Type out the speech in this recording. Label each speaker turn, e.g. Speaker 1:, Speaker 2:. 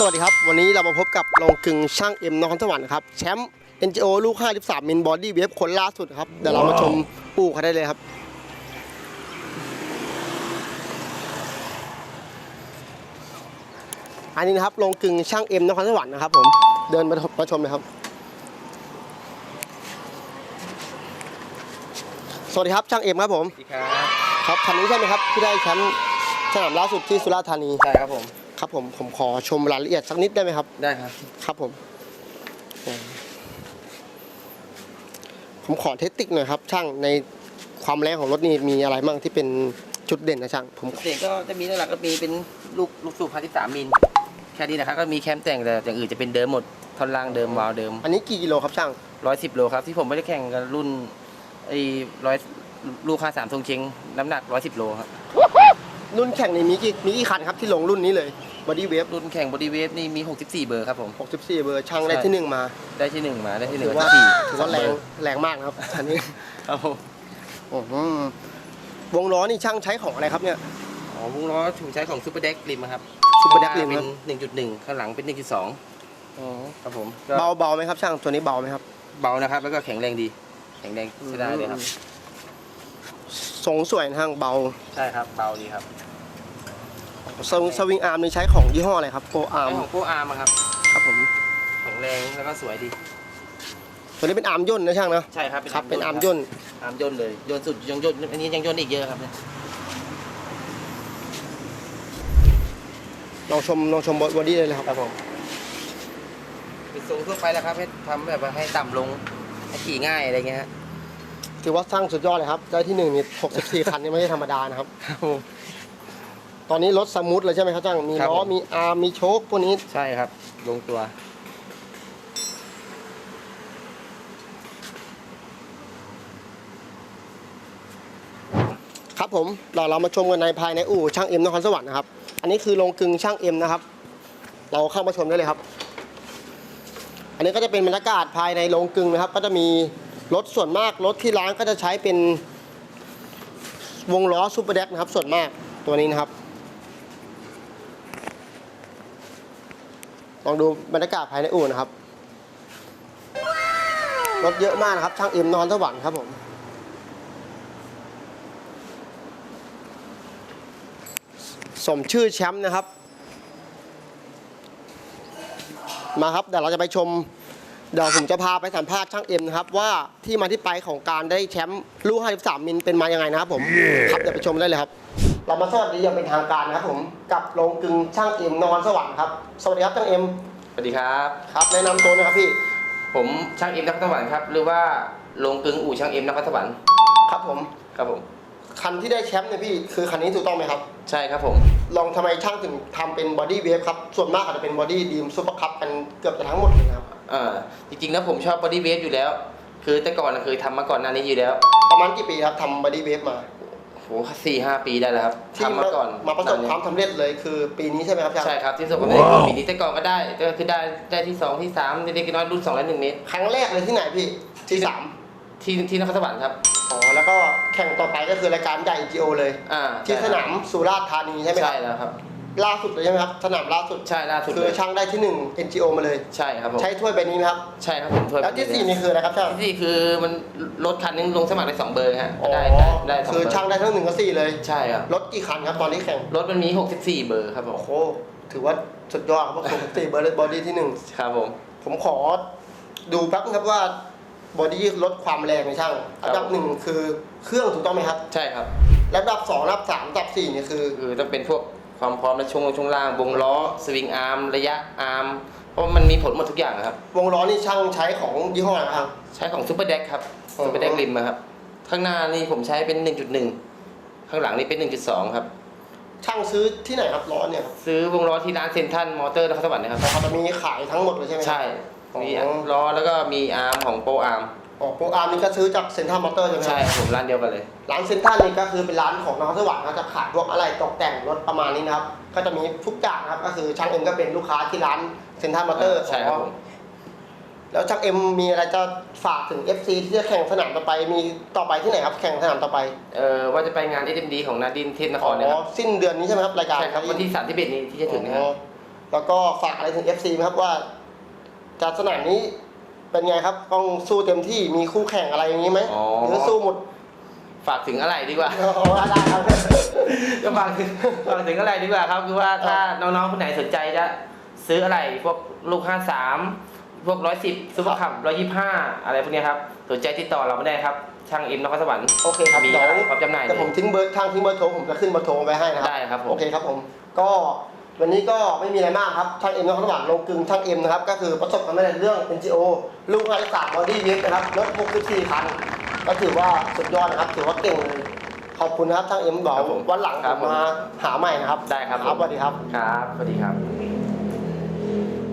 Speaker 1: สวัสดีครับ วันนี้เรามาพบกับลงกึงช่างเอ็มนครสวรรค์ครับ แชมป์ NGO ลูก 53มิลบอดี้เวฟคนล่าสุดครับ เดี๋ยวเรามาชมปูเขาได้เลยครับ อันนี้นะครับลงกึงช่างเอ็มนครสวรรค์นะครับผม เดินมามาชมเลยครับ สวัสดีครับช่างเอ็มครับผม
Speaker 2: สวัสดีครับ
Speaker 1: ครับคันนี้ใช่ไหมครับที่ได้แชมป์สนามล่าสุดที่สุราษฎร์ธานี
Speaker 2: ใช่ครับผม
Speaker 1: ครับผมผมขอชมรายละเอียดสักนิดได้ไหมครับ
Speaker 2: ได้ครับ
Speaker 1: ครับผม ผมขอเทคนิคหน่อยครับ ช่างในความแรงของรถนี่มีอะไรบ้างที่เป็นจุดเด่นนะช่าง ผม
Speaker 2: เด็กก็จะมีหลักๆก็มีเป็นลูกลูกสูบพันที่สามมิลแค่นี้นะครับก็มีแคมแต่งแต่อย่างอื่นจะเป็นเดิมหมดท่อนล่างเดิมวาล์วเดิม
Speaker 1: อันนี้กี่กิโลครับช่าง
Speaker 2: ร้อยสิบโลครับที่ผมไม่ได้แข่งกันรุ่นไอ้ร้อยลูกค่าสามทรงเชงน้ำหนักร้อยสิบโลครับ
Speaker 1: รุ่นแข่งนี่มีกี่มีกี่คันครับที่ลงรุ่นนี้เลย บอดี้เวฟ
Speaker 2: รุ่นแข่งบอดี้เวฟนี่มี 64 เบอร์ครับผม
Speaker 1: 64 เบอร์ช่างได้ที่หนึ่งมา
Speaker 2: ได้ที่หนึ่งมาได้ที่หนึ่
Speaker 1: ถื
Speaker 2: ง
Speaker 1: อว่า
Speaker 2: ที่
Speaker 1: ถือว่าแรงแรงมากนะครับอันนี้
Speaker 2: ครับผม
Speaker 1: โอ้โหวงล้อนี่ช่างใช้ของอะไรครับเนี่ย
Speaker 2: อ๋อวงล้อถูกใช้ของซูเปอร์เด็กริมครับ
Speaker 1: Super Deck
Speaker 2: ข้างห
Speaker 1: Rim
Speaker 2: น้า
Speaker 1: ครั
Speaker 2: เป็
Speaker 1: บ
Speaker 2: น1.1 ข้างหลังเป็น 1.2
Speaker 1: อ๋อ
Speaker 2: ครับผมก็
Speaker 1: เบาเบาไหมครับช่างตัวนี้เบาไหมครับ
Speaker 2: เบานะครับ แล้วก็แข็งแรงดี แข็งแรงใช้ได้เลยครับ
Speaker 1: ทรงสวยนะช่างเบา
Speaker 2: ใช่ครับ เบาดีครับ
Speaker 1: สวิงสวิงอาร์มนี่ใช้ของยี่ห้ออะไรครับโปรอาร์ม
Speaker 2: ใช้ของโป้อาร์มอะครับ
Speaker 1: ครับผม
Speaker 2: แข็งแรงแล้วก็สวยดี
Speaker 1: ตัวนี้เป็นอาร์มย่นนะช่างนะ
Speaker 2: ใช่ครับ
Speaker 1: ครับเป็นอาร์มย่น
Speaker 2: อาร์มย่นเลยย่นสุดยังย่นอันนี้ยังย่นอีกเยอะครับเนี่ย
Speaker 1: ลองชมลองชมบอดี้เลยเลยครับ
Speaker 2: ครับผมเป็นทรงทั่วไปแล้วครับให้ทำแบบว่าให้ต่ำลงให้ขี่ง่ายอะไรเงี้ยฮะ
Speaker 1: ถือว่าสร้างสุดยอดเลยครับได้ที่หนึ่งนี่64คันนี่ไม่ใช่ธรรมดานะครับ
Speaker 2: ครับผม
Speaker 1: ตอนนี้รถสมูทเลยใช่ไหมครับช่างมี
Speaker 2: ครับ
Speaker 1: ล้อ
Speaker 2: ผม
Speaker 1: มีอาร์มมีโชคพวกนี้
Speaker 2: ใช่ครับ ลงตัว
Speaker 1: ครับผมเราเรามาชมกันในภายในอู่ช่างเอ็มนครสวรรค์นะครับ อันนี้คือโรงกลึงช่างเอ็มนะครับ เราเข้ามาชมได้เลยครับ อันนี้ก็จะเป็นบรรยากาศภายในโรงกลึงนะครับ ก็จะมีรถส่วนมากรถที่ร้านก็จะใช้เป็นวงล้อซูเปอร์เด็กนะครับส่วนมากตัวนี้นะครับ ลองดูบรรยากาศภายในอู่นะครับ รถเยอะมากนะครับ ช่างเอ็มนครสวรรค์ครับผมสมชื่อแชมป์นะครับ มาครับเดี๋ยวเราจะไปชม เดี๋ยวผมจะพาไปสัมภาษณ์ช่างเอ็มนะครับ ว่าที่มาที่ไปของการได้แชมป์ลูก53มิลเป็นมายังไงนะครับผม ครับเดี๋ยวไปชมได้เลยครับ เรามาสวัสดีอย่างเป็นทางการนะครับผมกับโรงกลึงช่างเอ็มนอนสวรรค์ครับสวัสดีครับช่างเอ็ม
Speaker 2: สวัสดีครับ
Speaker 1: ครับแนะนำตัวหนะครับพี่
Speaker 2: ผมช่างเอ็มนครสวรรค์ครับหรือว่าลงกึงอู่ช่างเอ็มนครสวรรค์
Speaker 1: ครับผม
Speaker 2: ครับผม
Speaker 1: คันที่ได้แชมป์เนี่ยพี่คือคันนี้ถูกต้องไหมครับ
Speaker 2: ใช่ครับผม
Speaker 1: ลองทำไมช่างถึงทำเป็นบอดี้เวฟครับ ส่วนมากอาจจะเป็นบอดี้ดีมซุปเปอร์คัพกันเกือบจะทั้งหมดเลยครับ
Speaker 2: อ่าจริงๆแล้วผมชอบบอดี้เวฟอยู่แล้ว คือแต่ก่อนน่ะเคยทำมาก่อนหน้านี้อยู่แล้ว
Speaker 1: ประมาณกี่ปีครับทำบอดี้เวฟมา
Speaker 2: โหสี่ห้าปีได้แล้วครับ
Speaker 1: ที่
Speaker 2: ทำมาก่อน
Speaker 1: มาประสบ
Speaker 2: นนนี้
Speaker 1: ความสำเร็จเลยคือปีนี้ใช่ไหมครับช่าง
Speaker 2: ใช่ครับที่ประสบความสำเร็จปีนี้แต่ก่อนก็ได้ก็คือได้ได้ที่สองที่สามเล็กๆน้อยๆรุ่นสองและหนึ่งเมตร
Speaker 1: ครั้งแรกเลยที่ไหนพี่ที่สาม
Speaker 2: ที่ที่นครสวรรค์ครับ
Speaker 1: อ๋อแล้วก็แข่งต่อไปก็คือรายการใหญ่ GO เลย
Speaker 2: อ่า
Speaker 1: ที่สนามสุราษฎร์ธานีใช่ไหมค
Speaker 2: ใช่
Speaker 1: รับ
Speaker 2: แล้วครับ
Speaker 1: ล่าสุดเลยใช่ไหมครับ สนามล่าสุด
Speaker 2: ใช่ล่าสุด
Speaker 1: คื
Speaker 2: เล
Speaker 1: อยช่างได้ที่หนึ่ง NGO มาเลย
Speaker 2: ใช่ครับผม
Speaker 1: ใช้ถ้วยใบนี้ไหมครับ
Speaker 2: ใช่ครับผมถ้วย
Speaker 1: แล้วที่สี่นี่คืออะไรครับช่าง
Speaker 2: ที่สี่คือมันรถคันนึงลงสมัครได้สองเบอร์ฮะ
Speaker 1: อ๋อ
Speaker 2: ได้ได้ได้สอง
Speaker 1: คือ
Speaker 2: เบอร์
Speaker 1: ช่างได้ทั้งหนึ่งกับสี่เลย
Speaker 2: ใช่ครับ
Speaker 1: รถกี่คันครับตอนนี้แข่ง
Speaker 2: รถมันมี 64 เบอร์ครับผม
Speaker 1: โอ้โห ถือว่าสุดยอดครับเพราะผมสี่เบอร์บอดี้ที่หนึ่ง
Speaker 2: ครับผม
Speaker 1: ผมขอดูแป๊บนึงครับว่าบอดี้ลดความแรงในช่าง
Speaker 2: ครับ
Speaker 1: อันดับหนึ่งคือเครื่องถูกต้องไหมครับ
Speaker 2: ใช่ครับ
Speaker 1: และอันดับสองอันดับสามอันดับสี่เนี่ยคือ
Speaker 2: คือต้องเป็นพวก ความพร้อมและช่วงช่วงล่าง วงล้อสวิงอาร์มระยะอาร์มเพราะมันมีผลหมดทุกอย่างครับ
Speaker 1: วงล้อนี่ช่างใช้ของยี่ห้ออะไรครับ
Speaker 2: ใช้ของซูเปอร์เด็กครับ
Speaker 1: อ๋อ
Speaker 2: ซูเปอร์เด็กริมครับ ข้างหน้านี่ผมใช้เป็น 1.1 ข้างหลังนี่เป็น 1.2 ครับ
Speaker 1: ช่างซื้อที่ไหนครับล้อเนี่ยครับ
Speaker 2: ซื้อวงล้อที่ร้านเซนทันมอเตอร์นครสวรรค์นะครับ
Speaker 1: เขาจะมีขายทั้งหมดเลยใช่ไหมครับ
Speaker 2: ใช่ มี
Speaker 1: อ๋อ
Speaker 2: ล้อแล้วก็มีอาร์มของโปรอาร์ม
Speaker 1: อ๋อโปรอาร์มนี่ก็ซื้อจากเซ็นทรัลมอเตอร์ใช่ไหมค
Speaker 2: ใช่
Speaker 1: รับ
Speaker 2: ผมร้านเดียวกันเลย
Speaker 1: ร้านเซ็นทรัลนี่ก็คือเป็นร้านของนครสวรรค์เขาจะขายพวกอะไรตกแต่งรถประมาณนี้นะครับ ก็จะมีทุกอย่างนะครับ ก็คือช่างเอ็มก็เป็นลูกค้าที่ร้านเซ็นทรัลมอเตอร์
Speaker 2: ใช่ครับผม
Speaker 1: แล้วช่างเอ็มมีอะไรจะฝากถึง FC ที่จะแข่งสนามต่อไป มีต่อไปที่ไหนครับ แข่งสนามต่อไป
Speaker 2: เอ่อว่าจะไปงาน SMD ของนาดินเทพนครนะค
Speaker 1: อ๋
Speaker 2: รั
Speaker 1: อบสิ้นเดือนนี้ใช่ไหมครับรายการ
Speaker 2: ใช่ครับวันที่31นี้ที่จะถึงนะครับ
Speaker 1: อ๋อแล้วก็ฝากอะไรถึง FC ไหมครับว่าจากสนามนี้ เป็นไงครับต้องสู้เต็มที่มีคู่แข่งอะไรอย่างนี้ไหม
Speaker 2: อ๋อ
Speaker 1: หรือสู้หมด
Speaker 2: ฝากถึงอะไรดีกว่า
Speaker 1: อ๋อได้ครับ
Speaker 2: ก็ฝากถึงฝากถึงอะไรดีกว่าครับคือว่าถ้าน้องๆคนไหนสนใจจะซื้ออะไรพวกลูก 53 พวก 110ซุปเปอร์คับ125 อะไรพวกเนี้ยครับสนใจติดต่อเราไม่ได้ครับ ช่างเอ็มนครสวรรค์
Speaker 1: โอเคครับ
Speaker 2: มี
Speaker 1: เดี๋ยว
Speaker 2: อะไรพร้อมจำหน่ายเล
Speaker 1: แต่ผม
Speaker 2: ย
Speaker 1: ทิ้งเบอร์ทางทิ้งเบอร์โทรผมจะขึ้นเบอร์โทรไว้ให้นะครับ
Speaker 2: ได้ครับผม
Speaker 1: โอเคครับผม ก็ วันนี้ก็ไม่มีอะไรมากครับช่างเอ็มนครสวรรค์ลงกึ่งช่างเอ็มนะครับก็คือประสบความสำเร็จเรื่อง NGO ลูกไอสามบอดี้เวฟนะครับรถ64คันก็ถือว่าสุดยอดนะครับถือว่าเก่งเลยขอบคุณนะครับช่างเอ็มบอก
Speaker 2: ครับผม
Speaker 1: วันหลัง
Speaker 2: ครั
Speaker 1: ผ
Speaker 2: บ
Speaker 1: มมาหาใหม่นะครับ
Speaker 2: ได้ครับผม
Speaker 1: สวัสดีครับ
Speaker 2: ครับสวัสดีครับ